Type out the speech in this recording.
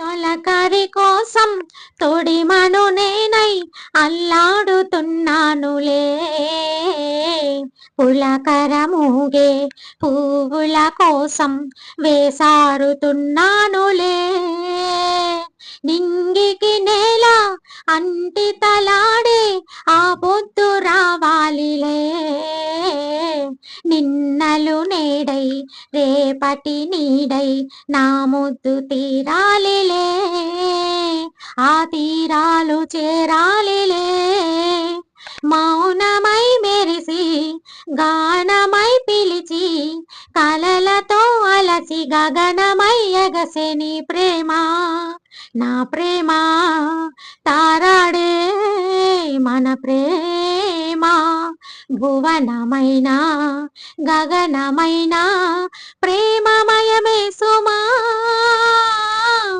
తొలకరి కోసం తొడిమను నేనై అల్లాడుతున్నానులే. పులకరముగే పువ్వుల కోసం వేసారుతున్నానులే. నింగికి నేల అంటి తలాడే ఆ పొద్దు నిన్నలు నేడై రేపటి నీడై నా ముద్దు తీరాలిలే. ఆ తీరాలు చేరాలిలే. మౌనమై మెరిసి గానమై పిలిచి కలలతో అలసి గగనమై ఎగసెని ప్రేమ. నా ప్రేమ తారాడే మన ప్రేమ. భువనమైన గగనమైన ప్రేమ